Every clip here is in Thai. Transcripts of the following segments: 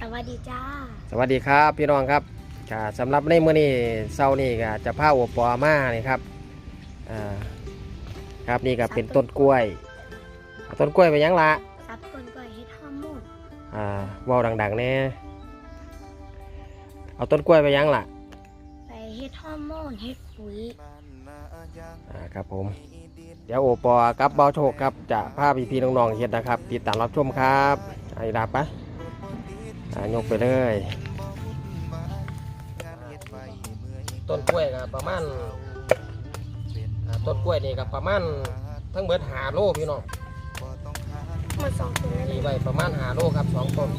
สวัสดีจ้า สวัสดีครับพี่น้องครับค่ะสำหรับในมื้อนี้เช้านี้ก็จะพาอัวปอมานี่ครับอ่าครับนี่ก็เป็นต้นกล้วยเอาต้นกล้วยไปยังละซับคนก่อยเฮ็ดฮอร์โมนอ่าเว้าดังๆแน่เอาต้นกล้วยไปยังละไปเฮ็ดฮอร์โมนเฮ็ดปุ๋ยอ่าครับผม เดี๋ยวโอปอกับเบาโชคครับจะพาพี่พี่ๆน้องๆเฮ็ดนะครับ ติดตามรับชมครับไอ้ดับปะอ่า ยกไปเลย ต้นกล้วยก็ประมาณอ่าต้นกล้วยนี่ก็ประมาณทั้งเบิดหาโลพี่น้องมันสองตัวนั่นมีเองไว้ประมาณหาโลครับสองต้น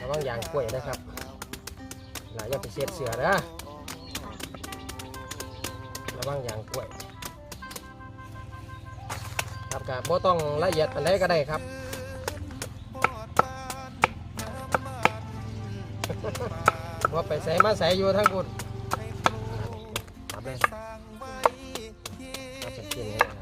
ระวังยางกล้วยนะครับหลายอย่าไปเสียดเสือนะระวังยางกล้วย ครับกับบ่ต้องละเอียดอันใดก็ได้ครับว่าไปใส่มาใส่อยู่ทั้งบุญครับเลยครับเป็นเกียร์แล้ว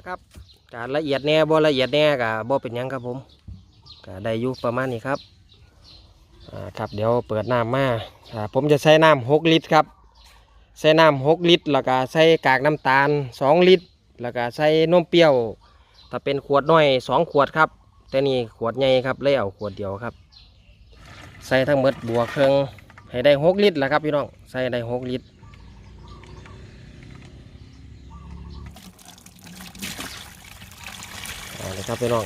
ละครับการละเอียดแน่บ่ละเอียดแน่กับบ่เป็นยังครับผมก็ได้ยู่ประมาณนี้ครับอ่าครับเดี๋ยวเปิดน้ำมาอ่าผมจะใช้น้ำหกลิตรครับใส่น้ำหกลิตร แล้วก็ใส่กากน้ำตาลสองลิตร แล้วก็ใส่นมเปรี้ยว ถ้าเป็นขวดน้อยสองขวดครับ แต่นี่ขวดใหญ่ครับเลยเอาขวดเดียวครับ ใส่ทั้งหมดบวกเครื่องให้ได้หกลิตรแหละครับพี่น้องใส่ได้หกลิตร เอาเลยครับพี่น้อง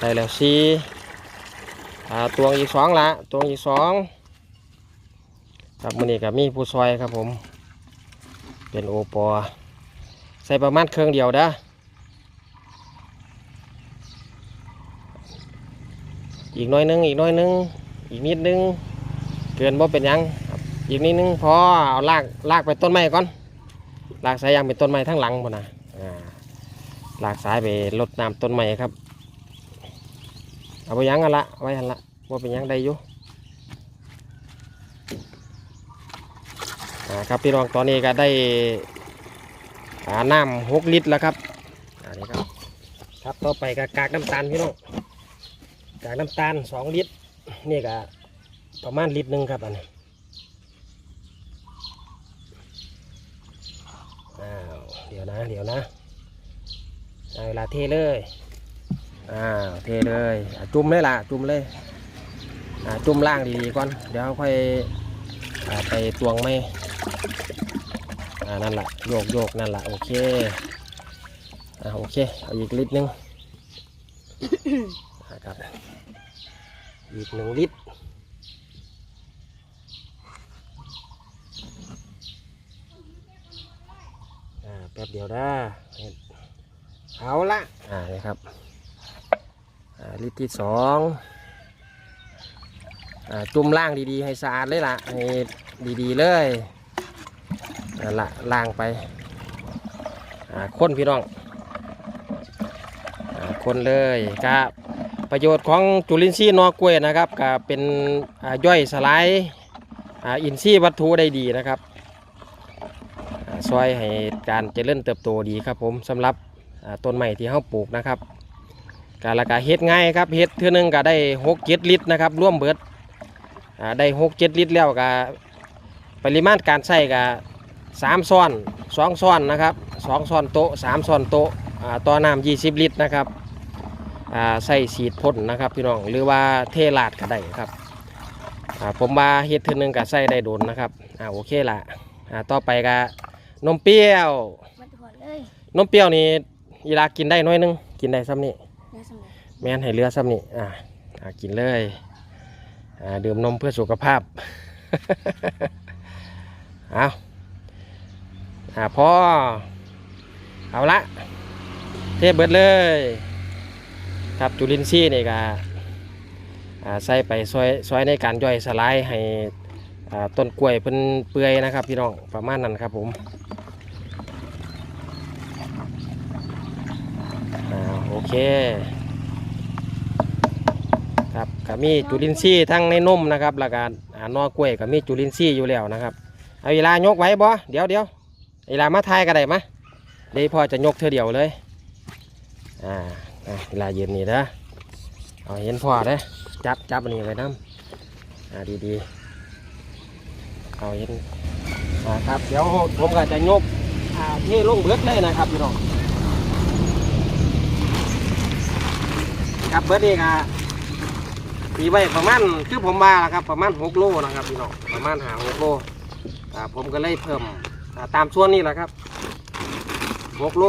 ได้แล้วสี่ตวงอีกสองละตวงอีกสองครับมือนี้กับมีผู้ซอยครับผม เป็นโอปอใส่ประมาณเครื่องเดียวด้ออีกน้อยนึงอีกน้อยนึงอีกนิดนึงเกินบ่เป็นยังอีกนิดนึงพอเอาลากลากไปต้นไม้ก่อนลากสายยางเป็นต้นไม้ทั้งหลังหมดนะ ลากสายไปลดน้ำต้นใหม่ครับ เอาไปยังกันละไว้หันละว่าเป็นยังได้อยู่ครับพี่น้องตอนนี้ก็ได้น้ำหกลิตรแล้วครับอันนี้ครับครับต่อไปก็กากน้ำตาลพี่น้องกากน้ำตาลสองลิตรนี่ก็ประมาณลิตรหนึ่งครับอันนี้อ้าวเดี๋ยวนะเดี๋ยวนะ เอาเวลาเทเลยอ่าเทเลยอะจุ่มเลยล่ะจุ่มเลยอ่าจุ่มล่างดีๆก่อนเดี๋ยวค่อยอ่าไปตวงไม่อ่านั่นแหละโยกโยกนั่นแหละโอเคอ่าโอเคเอาอีกลิตรหนึงอ่าครับอีกหนึ่งลิตรอ่าแป๊บเดียวนะ เอาละอ่านี่ครับอ่าลิตรที่สองอ่าจุ่มล่างดีๆ ให้สะอาดเลยล่ะให้ดีๆเลยนั่นละล่างไปอ่าคนพี่น้องอ่าคนเลยครับประโยชน์ของจุลินทรีย์นอกล้วยนะครับก็เป็นอ่าย่อยสลายอ่าอินทรีย์วัตถุได้ดีนะครับอ่าซอยให้การเจริญเติบโตดีครับผมสำหรับ ต้นไม้ที่เขาปลูกนะครับการละกาเฮ็ดง่ายครับเฮ็ดเท่านึงก็ได้หกเจ็ดลิตรนะครับร่วมเบิดอ่าได้หกเจ็ดลิตรแล้วก็ปริมาณการใส่ก็สามซ้อนสองซ้อนนะครับสองซ้อนโต๊ะสามซ้อนโต๊ะอ่าต่อน้ำยี่สิบลิตรนะครับอ่าใส่สีดพ่นนะครับพี่น้องหรือว่าเทลาดก็ได้ครับอ่าผมว่าเฮ็ดเทื่อนึงก็ใส่ได้โดนนะครับอ่าโอเคละอ่าต่อไปก็นมเปรี้ยวมาถอดเลยนมเปรี้ยวนี่ อีลากินได้น้อยนึง กินได้ซ้ำนี่เดี๋ยวสำเร็จแม่นให้เรือซ้ำนี่อ่าอ่ากินเลยอ่าดื่มนมเพื่อสุขภาพเอาอ่าพ่อเอาละเทเบิดเลยครับจุลินทรีย์นี่ก็อ่าใส่ไปซอยซอยในการย่อยสลายให้อ่าต้นกล้วยเพิ่นเปื่อยนะครับ พี่น้องประมาณนั้นครับผมอ่าโอ เคครับก็มีจุลินทรีย์ทั้งในนมนะครับแล้วก็อ่านอกล้วยก็มีจุลินทรีย์อยู่แล้วนะครับเอาเวลายกไว้บ่เดี๋ยวเดี๋ยวเวลามาทายก็ได้มะเดี๋ยวพอจะยกเธอเดียวเลยอ่าเวลาเยืนนี่นะเอาเห็นพ่อเด้จับจับอันนี้ไว้น้ำอ่าดีๆเอาเห็นอ่าครับเดี๋ยวผมก็จะยกอ่าเทลงเบิดเลยนะครับพี่น้อง ครับเบิดนี่ก็ตีไว้ประมาณคือผมมาแล้วครับประมาณหกโลนะครับพี่น้องประมาณหาหกโลอ่าผมก็เลยเพิ่มอ่าตามส่วนนี้แหละครับหกโล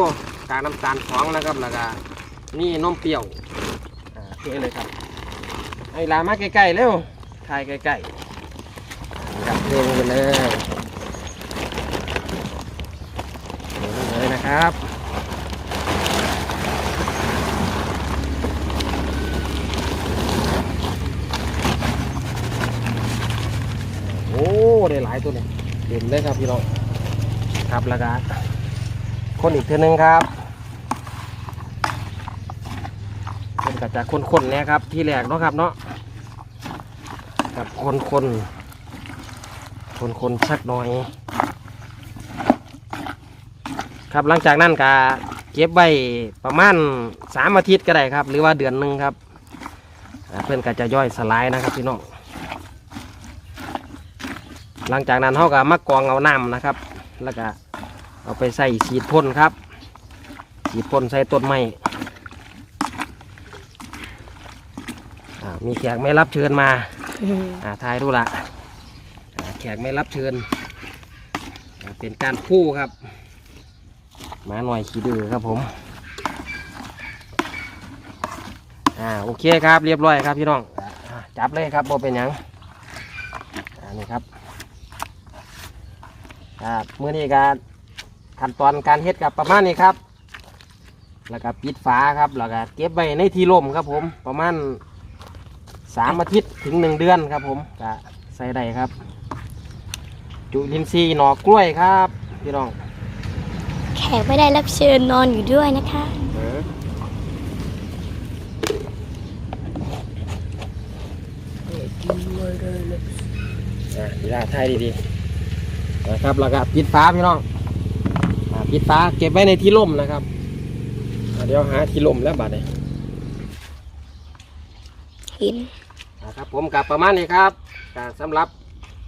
กากน้ำตาลสองนะครับแล้วก็นี่นมเปรี้ยวอ่าเทเลยครับไอ้ลามาใกล้ๆเร็วถ่ายใกล้ๆจับเร็วกันเลยเทเลยนะครับ โอ้ได้หลายตัวเนี่ยเต็มเลยครับพี่น้องครับแล้วก็คนอีกเท่านึงครับเป็นก็จะคนๆเนี่ยครับ ที่แรกเนาะครับเนาะครับคนคนคนคนๆสักหน่อย ครับหลังจากนั้นก็เก็บไว้ประมาณสามอาทิตย์ก็ได้ครับ หรือว่าเดือนหนึ่งครับอ่าเพื่อนก็จะย่อยสลายนะครับพี่น้อง หลังจากนั้นเขาก็มักกรองเอาน้ำนะครับ แล้วก็เอาไปใส่ฉีดพ่นครับ ฉีดพ่นใส่ต้นไม้มีแขกไม่รับเชิญมาอ่าทายดูละแขกไม่รับเชิญ เป็นการคู่ครับ มาหน่อยขี้ดื้อครับผมอ่าโอเคครับเรียบร้อยครับพี่น้องจับเลยครับโบเป็นยังอ่านี่ครับ อ่ามื่อนี้การขั้นตอนการเฮ็ดกับประมาณนี้ครับ แล้วก็ปิดฝาครับ แล้วก็เก็บไว้ในที่ร่มครับ ผมประมาณสามอาทิตย์ถึงหนึ่งเดือนครับ ผมจะใส่ได้ครับ จุลินทรีย์หน่อกล้วยครับพี่น้องแขกไม่ได้รับเชิญนอนอยู่ด้วยนะคะ อะดีละถ่ายดีๆ นะครับแล้วก็ปิดฟ้าพี่น้องอ่าปิดฟ้าเก็บไว้ในที่ร่มนะครับอ่าเดี๋ยวหาที่ร่มแล้วบัดนี้หินอ่าครับผมกับประมาณนี้ครับกสำหรับ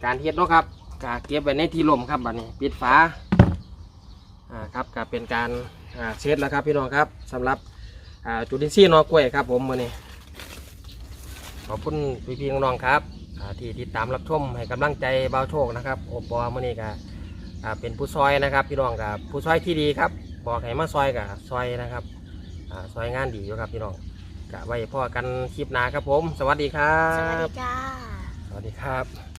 การเฮ็ดเนาะครับกเก็บไว้ในที่ร่มครับบัดนี้ปิดฟ้าอ่าครับก็เป็นการอ่าเช็ดแล้วครับพี่น้องครับสำหรับอ่าจุลินทรีย์หนอกล้วยครับผมมื้อนี้ขอบคุณพี่ๆน้องๆครับ อ่าที่ติดตามรับชมให้กำลังใจเบาโชคนะครับโอปอมื้อนี้ก็อ่าเป็นผู้ซอยนะครับ พี่น้องกับผู้ซอยที่ดีครับ บอกให้มาซอยกับซอยนะครับอ่าซอยงานดีอยู่ครับพี่น้องกะไว้พ่อกันคลิปหน้าครับผม สวัสดีครัสวัสดีบจ้า สวัสดีครับ